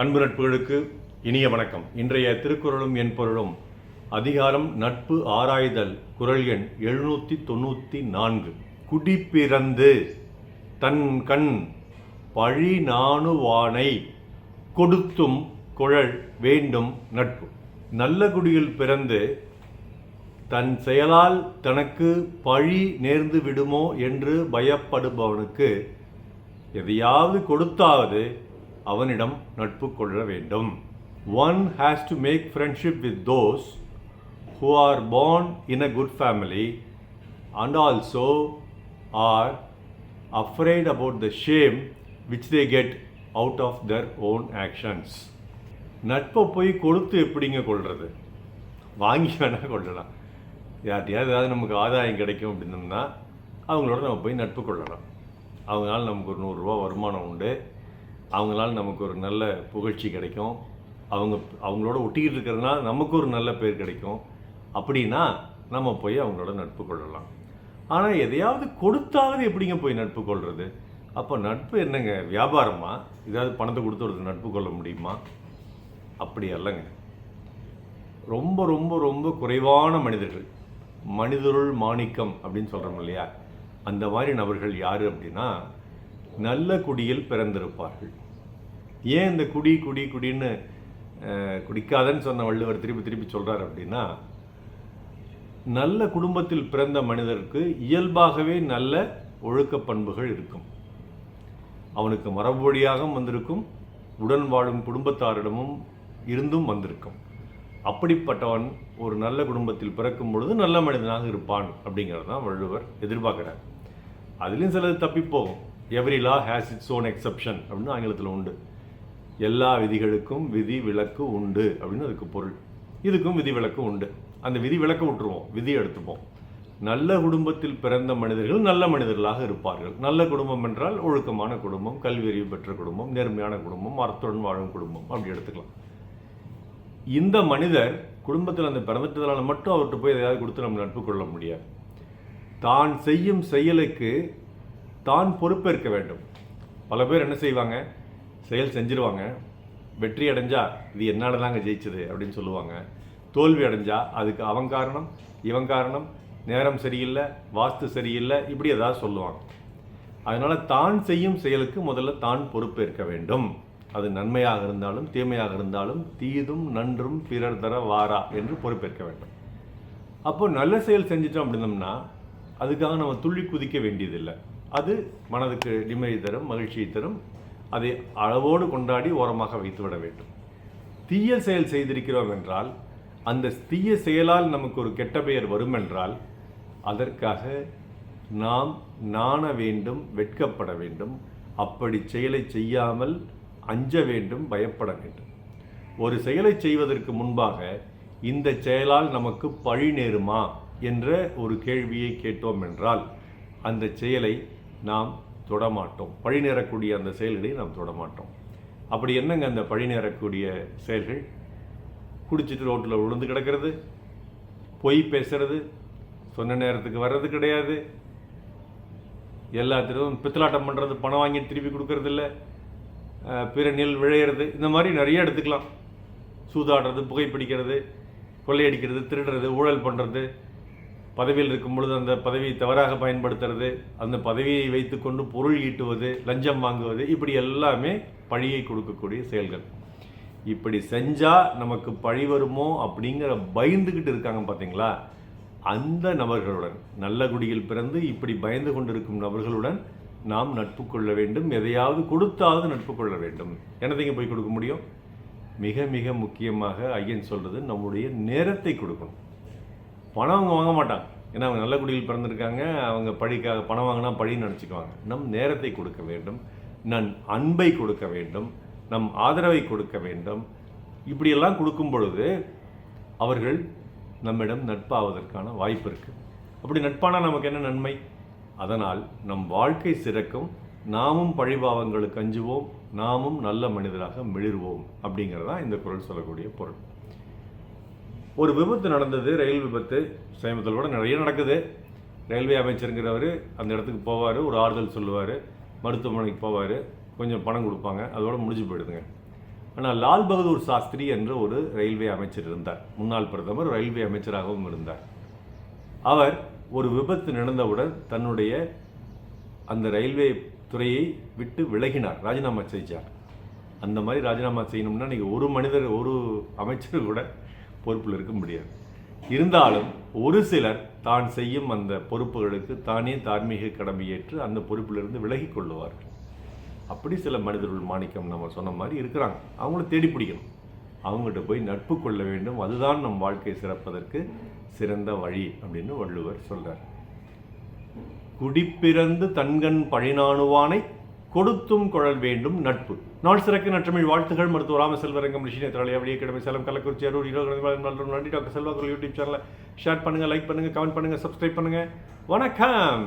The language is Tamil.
அன்பு நட்புகளுக்கு இனிய வணக்கம். இன்றைய திருக்குறளும் என் பொருளும் அதிகாரம் நட்பு ஆராய்தல் குரல் எண் எழுநூற்றி தொண்ணூற்றி நான்கு குடிப்பிறந்து தன் கண் பழி நாணுவானை கொடுத்தும் குழல் வேண்டும் நட்பு. நல்ல குடியில் பிறந்து தன் செயலால் தனக்கு பழி நேர்ந்து விடுமோ என்று பயப்படுபவனுக்கு எதையாவது கொடுத்தாவது அவனிடம் நட்பு கொள்ள வேண்டும். One has to make friendship with those who are born in a good family and also are afraid about the shame which they get out of their own actions நட்பை போய் கொடுத்து எப்படிங்க கொள்வது வாங்கி வேணால் கொள்ளலாம் யார்ட்டையாவது ஏதாவது நமக்கு ஆதாயம் கிடைக்கும் அப்படின்னம்னா அவங்களோட நம்ம போய் நட்பு கொள்ளலாம். அவங்களால நமக்கு ஒரு நூறுரூவா வருமானம் உண்டு. அவங்களால நமக்கு ஒரு நல்ல புகழ்ச்சி கிடைக்கும். அவங்க அவங்களோட ஒட்டிக்கிட்டு இருக்கிறதுனால நமக்கு ஒரு நல்ல பேர் கிடைக்கும். அப்படின்னா நம்ம போய் அவங்களோட நட்பு கொள்ளலாம். ஆனால் எதையாவது கொடுத்தாவது எப்படிங்க போய் நட்பு கொள்வது அப்போ நட்பு என்னங்க? வியாபாரமா? ஏதாவது பணத்தை கொடுத்து ஒரு நட்பு கொள்ள முடியுமா? அப்படி அல்லங்க. ரொம்ப ரொம்ப ரொம்ப குறைவான மனிதர்கள். மனிதருள் மாணிக்கம் அப்படின்னு சொல்கிறோம் இல்லையா? அந்த மாதிரி நபர்கள் யார் அப்படின்னா நல்ல குடியில் பிறந்திருப்பார்கள். ஏன் இந்த குடி குடி குடின்னு குடிக்காதன்னு சொன்ன வள்ளுவர் திருப்பி திருப்பி சொல்கிறார் அப்படின்னா நல்ல குடும்பத்தில் பிறந்த மனிதருக்கு இயல்பாகவே நல்ல ஒழுக்க பண்புகள் இருக்கும். அவனுக்கு மரபு வழியாகவும் வந்திருக்கும் உடன் வாழும் குடும்பத்தாரிடமும் இருந்தும் வந்திருக்கும். அப்படிப்பட்டவன் ஒரு நல்ல குடும்பத்தில் பிறக்கும் பொழுது நல்ல மனிதனாக இருப்பான் அப்படிங்கிறது தான் வள்ளுவர் எதிர்பார்க்குறார். அதுலேயும் சிலது தப்பிப்போகும். Every law has its own exception அப்படின்னு ஆங்கிலத்தில் உண்டு. எல்லா விதிகளுக்கும் விதி விலக்கு உண்டு. அப்படின்னு அதுக்கு பொருள். இதுக்கும் விதி விலக்கு உண்டு. அந்த விதி விலக்க விட்டுருவோம். விதி எடுத்துப்போம். நல்ல குடும்பத்தில் பிறந்த மனிதர்கள் நல்ல மனிதர்களாக இருப்பார்கள். நல்ல குடும்பம் என்றால் ஒழுக்கமான குடும்பம் கல்வியறிவு பெற்ற குடும்பம் நேர்மையான குடும்பம் அர்த்தத்துடன் வாழும் குடும்பம். அப்படி எடுத்துக்கலாம். இந்த மனிதர் குடும்பத்தில் அந்த பிறந்துட்டதால மட்டும் அவர்கிட்ட போய் எதையாவது கொடுத்து நம்ம நட்பு கொள்ள முடியாது. தான் செய்யும் செயலுக்கு தான் பொறுப்பேற்க வேண்டும். பல பேர் என்ன செய்வாங்க? செயல் செஞ்சிருவாங்க. வெற்றி அடைஞ்சா இது என்னால் தாங்க ஜெயிச்சது அப்படின்னு சொல்லுவாங்க. தோல்வி அடைஞ்சா அதுக்கு அவன் காரணம் இவன் காரணம் நேரம் சரியில்லை வாஸ்து சரியில்லை இப்படி ஏதாவது சொல்லுவாங்க. அதனால் தான் செய்யும் செயலுக்கு முதல்ல தான் பொறுப்பேற்க வேண்டும். அது நன்மையாக இருந்தாலும் தீமையாக இருந்தாலும் தீதும் நன்றும் பிறர் தர வாரா என்று பொறுப்பேற்க வேண்டும். அப்போ நல்ல செயல் செஞ்சிட்டோம் அப்படின்னம்னா அதுக்காக நம்ம துள்ளி குதிக்க வேண்டியதில்லை. அது மனதுக்கு நிம்மதி தரும் மகிழ்ச்சியை தரும். அதை அளவோடு கொண்டாடி ஓரமாக வைத்துவிட வேண்டும். தீய செயல் செய்திருக்கிறோம் என்றால் அந்த தீய செயலால் நமக்கு ஒரு கெட்ட பெயர் வரும் என்றால் அதற்காக நாம் நாண வேண்டும் வெட்கப்பட வேண்டும். அப்படி செயலை செய்யாமல் அஞ்ச வேண்டும் பயப்பட வேண்டும். ஒரு செயலை செய்வதற்கு முன்பாக இந்த செயலால் நமக்கு பழி நேருமா என்ற ஒரு கேள்வியை கேட்டோம் என்றால் அந்த செயலை நாம் தொடமாட்டோம். பழி நேரக்கூடிய அந்த செயல்களை நாம் தொடமாட்டோம். அப்படி என்னங்க அந்த பழி நேரக்கூடிய செயல்கள்? குடிச்சிட்டு ரோட்டில் விழுந்து கிடக்கிறது பொய் பேசுறது சொன்ன நேரத்துக்கு வர்றது கிடையாது. எல்லாத்திலும் பித்தலாட்டம் பண்ணுறது பணம் வாங்கி திருப்பி கொடுக்கறதில்ல. பிற நெல் விளையிறது இந்த மாதிரி நிறைய எடுத்துக்கலாம். சூதாடுறது புகைப்பிடிக்கிறது கொள்ளையடிக்கிறது திருடுறது ஊழல் பண்ணுறது பதவியில் இருக்கும் பொழுது அந்த பதவியை தவறாக பயன்படுத்துறது அந்த பதவியை வைத்துக்கொண்டு பொருள் ஈட்டுவது லஞ்சம் வாங்குவது இப்படி எல்லாமே பழியை கொடுக்கக்கூடிய செயல்கள். இப்படி செஞ்சால் நமக்கு பழி வருமோ அப்படிங்கிற பயந்துக்கிட்டு இருக்காங்க பார்த்தீங்களா அந்த நபர்களுடன் நல்ல குடியில் பிறந்து இப்படி பயந்து கொண்டிருக்கும் நபர்களுடன் நாம் நட்பு கொள்ள வேண்டும். எதையாவது கொடுத்தாவது நட்பு கொள்ள வேண்டும். என்னதைங்க போய் கொடுக்க முடியும்? மிக மிக முக்கியமாக ஐயன் சொல்கிறது நம்முடைய நேரத்தை கொடுக்கணும். பணம் அவங்க வாங்க மாட்டாங்க. ஏன்னா அவங்க நல்ல குடியில் பிறந்திருக்காங்க. அவங்க பழிக்காக பணம் வாங்கினா பழின்னு நினச்சிக்குவாங்க நம் நேரத்தை கொடுக்க வேண்டும். நம் அன்பை கொடுக்க வேண்டும். நம் ஆதரவை கொடுக்க வேண்டும். இப்படியெல்லாம் கொடுக்கும் பொழுது அவர்கள் நம்மிடம் நட்பாவதற்கான வாய்ப்பு இருக்குது அப்படி நட்பானால் நமக்கு என்ன நன்மை? அதனால் நம் வாழ்க்கை சிறக்கும். நாமும் பழிபாவங்களுக்கு அஞ்சுவோம். நாமும் நல்ல மனிதராக மிளிர்வோம். அப்படிங்கிறதான் இந்த குரல் சொல்லக்கூடிய பொருள். ஒரு விபத்து நடந்தது ரயில் விபத்து. சமீபத்தில் கூட நிறைய நடக்குது. ரயில்வே அமைச்சருங்கிறவர் அந்த இடத்துக்கு போவார் ஒரு ஆறுதல் சொல்லுவார். மருத்துவமனைக்கு போவார் கொஞ்சம் பணம் கொடுப்பாங்க. அதோட முடிஞ்சு போயிடுதுங்க. ஆனால் லால் பகதூர் சாஸ்திரி என்ற ஒரு ரயில்வே அமைச்சர் இருந்தார். முன்னாள் பிரதமர் ரயில்வே அமைச்சராகவும் இருந்தார். அவர் ஒரு விபத்து நடந்தவுடன் தன்னுடைய அந்த ரயில்வே துறையை விட்டு விலகினார் ராஜினாமா செஞ்சார் அந்த மாதிரி ராஜினாமா செய்யணும்னா நீங்கள் ஒரு மனிதர் ஒரு அமைச்சர் கூட பொறுப்பில் இருக்க முடியாது. இருந்தாலும் ஒரு சிலர் தான் செய்யும் அந்த பொறுப்புகளுக்கு தானே தார்மீக கடமையேற்று அந்த பொறுப்பிலிருந்து விலகிக் கொள்ளுவார்கள். அப்படி சில மனிதர்கள் மாணிக்கம் நம்ம சொன்ன மாதிரி இருக்கிறாங்க. அவங்கள தேடி பிடிக்கணும். அவங்ககிட்ட போய் நட்பு கொள்ள வேண்டும். அதுதான் நம் வாழ்க்கை சிறப்பதற்கு சிறந்த வழி அப்படின்னு வள்ளுவர் சொல்கிறார் குடிப்பிறந்து தன்கண் பழினானுவானை கொடுத்தும் குழல் வேண்டும் நட்பு. நாள் சிறக்க நற்றமிழ் வாழ்த்துகள் மருத்துவ ராமசெல்வரங்கம் ரிஷினே தலையா வெளியே கிழமை சேலம் கள்ளக்குறிச்சி அரூர் ஈரோடு நன்றி. டாக்டர் செல்வாக்குள் யூடியூப் சேனலை ஷேர் பண்ணுங்க லைக் பண்ணுங்கள் கமெண்ட் பண்ணுங்கள் சப்ஸ்கிரைப் பண்ணுங்கள் வணக்கம்!